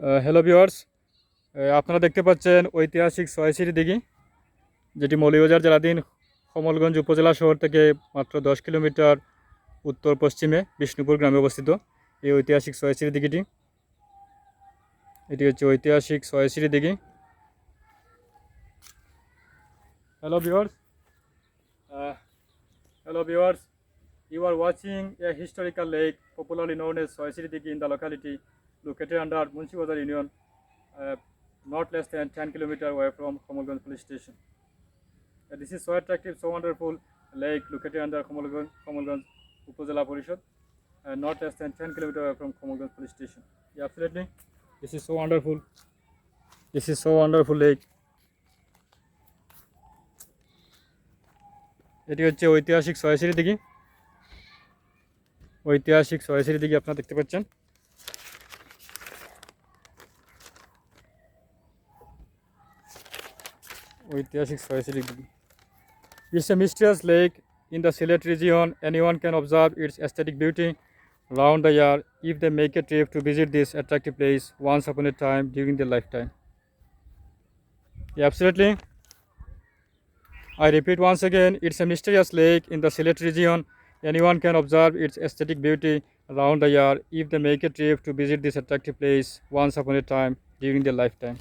Hello viewers আপনারা দেখতে পাচ্ছেন ঐতিহাসিক ছয়শিরি দিঘি, যেটি মৌলিবাজার জেলাধীন কমলগঞ্জ উপজেলা শহর থেকে মাত্র দশ কিলোমিটার উত্তর পশ্চিমে বিষ্ণুপুর গ্রামে অবস্থিত এই ঐতিহাসিক ছয়শিরি দিঘিটি। এটি হচ্ছে ঐতিহাসিক ছয়শিরি দিঘি। Hello viewers hello viewers You are watching a historical lake popularly known as Soyasiri Digi in the locality located under Munshi Bazar Union, uh, not less than 10 kilometers away from Komolganj police station. Uh, this is so attractive, so wonderful lake located under Komolganj, Komolganj Upazila Parishad, uh, not less than 10 kilometers away from Komolganj police station. Yeah, absolutely. This is so wonderful. This is so wonderful lake. এটি হচ্ছে ঐতিহাসিক ছয়শিরি দিঘি ঐতিহাসিক সরাসরি দিকে আপনারা দেখতে পাচ্ছেন ঐতিহাসিক সরাসরি দিকে It's a mysterious lake in the Sylhet region. Anyone can observe its aesthetic beauty round the year if they make a trip to visit this attractive place once upon a time during their lifetime. Yeah, absolutely. I repeat once again, it's a mysterious lake in the Sylhet region. Anyone can observe its aesthetic beauty around the year if they make a trip to visit this attractive place once upon a time during their lifetime.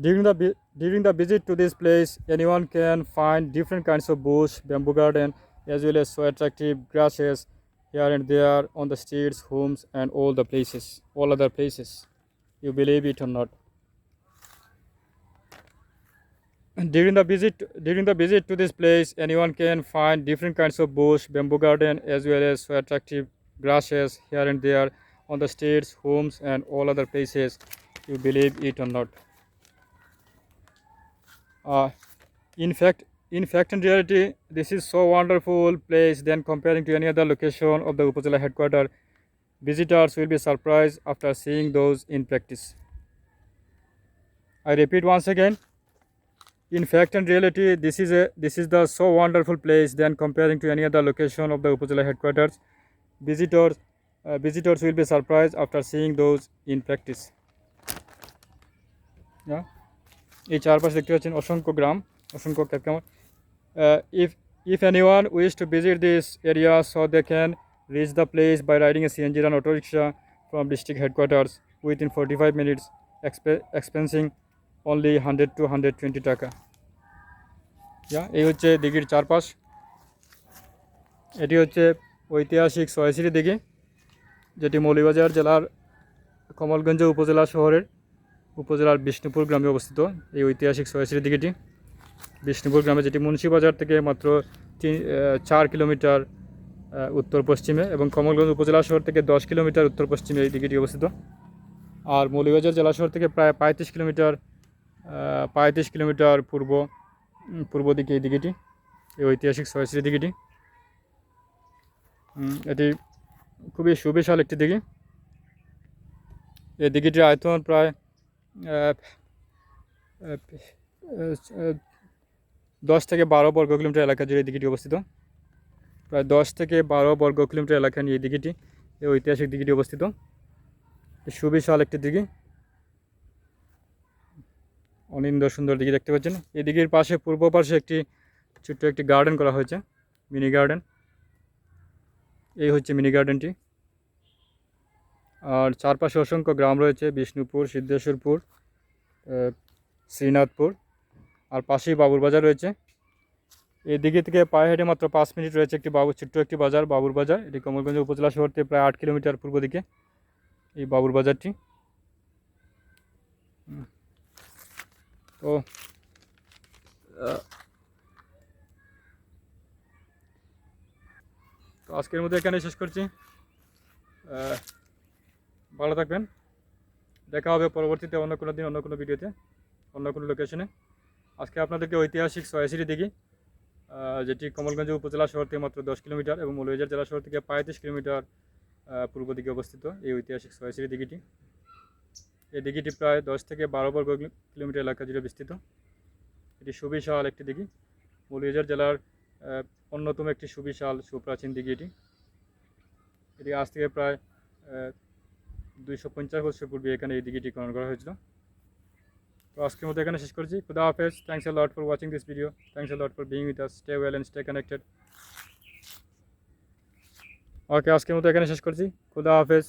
During the during the visit to this place, anyone can find different kinds of bush, bamboo garden, as well as so attractive grasses here and there on the streets, homes, and all the places, all other places. You believe it or not. During the visit, during the visit to this place, anyone can find different kinds of bush, bamboo garden, as well as so attractive grasses here and there on the streets, homes, and all other places. You believe it or not. Uh, in fact, in fact and reality, this is so wonderful place than comparing to any other location of the Upazila headquarters. Visitors will be surprised after seeing those in practice. I repeat once again. In fact and reality, this is a this is the so wonderful place than comparing to any other location of the Upazila headquarters. Visitors uh, visitors will be surprised after seeing those in practice. Yeah. এই চারপাশে দেখতে পাচ্ছেন অসংখ্য গ্রাম, অসংখ্য ক্যাপকামার if if any one wish to visit this area so they can reach the place by riding a CNG run auto rickshaw from district headquarters within forty five minutes expensing only hundred two hundred twenty টাকা yeah এই হচ্ছে দিঘির চারপাশ। এটি হচ্ছে ঐতিহাসিক সয়াসিরি দিঘি, যেটি মৌলিবাজার জেলার কমলগঞ্জ উপজেলা শহরের উপজেলার বিষ্ণুপুর গ্রামে অবস্থিত। এই ঐতিহাসিক সয়াসিরি দিঘিটি। বিষ্ণুপুর গ্রামে যেটি মুন্সিবাজার থেকে মাত্র তিন চার কিলোমিটার উত্তর পশ্চিমে এবং কমলগঞ্জ উপজেলা শহর থেকে দশ কিলোমিটার উত্তর পশ্চিমে এই দিঘিটি অবস্থিত। আর মৌলিবাজার জেলা শহর থেকে প্রায় পঁয়ত্রিশ কিলোমিটার পঁয়ত্রিশ কিলোমিটার পূর্ব পূর্ব দিকে এই দিঘিটি, এই ঐতিহাসিক সয়াসিরি দিঘিটি। এটি খুবই সুবিশাল একটি দিঘি। এই দিঘিটির আয়তন প্রায় দশ থেকে বারো বর্গ কিলোমিটার এলাকা জুড়ে এই দিঘিটি অবস্থিত। প্রায় দশ থেকে বারো বর্গ কিলোমিটার এলাকা নিয়ে এই দিঘিটি, এই ঐতিহাসিক দিঘিটি অবস্থিত। সুবিশাল একটি দিঘি। অনিন্দ সুন্দর দিঘি দেখতে পাচ্ছেন। এই দিঘির পাশে, পূর্ব পাশে একটি ছোট্ট একটি গার্ডেন করা হয়েছে মিনি গার্ডেন এই হচ্ছে মিনি গার্ডেনটি আর চারপাশে অসংখ্য গ্রাম রয়েছে, বিষ্ণুপুর, সিদ্ধেশ্বরপুর শ্রীনাথপুর, আর পাশেই বাবুর বাজার রয়েছে। এই দিকে থেকে পায়ে হেঁটে মাত্র পাঁচ মিনিট রয়েছে একটি বাবু, ছোট্ট একটি বাজার, বাবুর বাজার। এটি কমলগঞ্জ উপজেলা শহর থেকে প্রায় আট কিলোমিটার পূর্ব দিকে এই বাবুর বাজারটি। তো আজকের মধ্যে এখানে শেষ করছি। ভালো থাকবেন। দেখা হবে পরবর্তীতে অন্য কোনো দিন, অন্য কোনো ভিডিওতে, অন্য কোনো লোকেশনে আজকে আপনাদেরকে ঐতিহাসিক সয়াসিরি দিঘি যেটি কমলগঞ্জ উপজেলা শহর থেকে মাত্র দশ কিলোমিটার এবং মৌলভীবাজার জেলা শহর থেকে পঁয়ত্রিশ কিলোমিটার পূর্ব দিকে অবস্থিত এই ঐতিহাসিক সয়াসিরি দিঘিটি। এই দিঘিটি প্রায় দশ থেকে বারো বর্গ কিলোমিটার এলাকা জুড়ে বিস্তৃত। এটি সুবিশাল একটি দিঘি। মৌলভীবাজার জেলার অন্যতম একটি সুবিশাল সুপ্রাচীন দিঘি এটি এটি আজ থেকে প্রায় দুইশো পঞ্চাশ বছর পূর্বে এখানে এই দিঘিটি খনন করা হয়েছিল। তো আজকের মতো এখানে শেষ করছি। খুদা হাফেজ। Thanks a lot for watching this video thanks a lot for being with us stay well and stay connected okay আজকের মতো এখানে শেষ করছি। খুদা হাফেজ।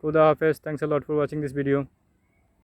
খুদা হাফেজ। Thanks a lot for watching this video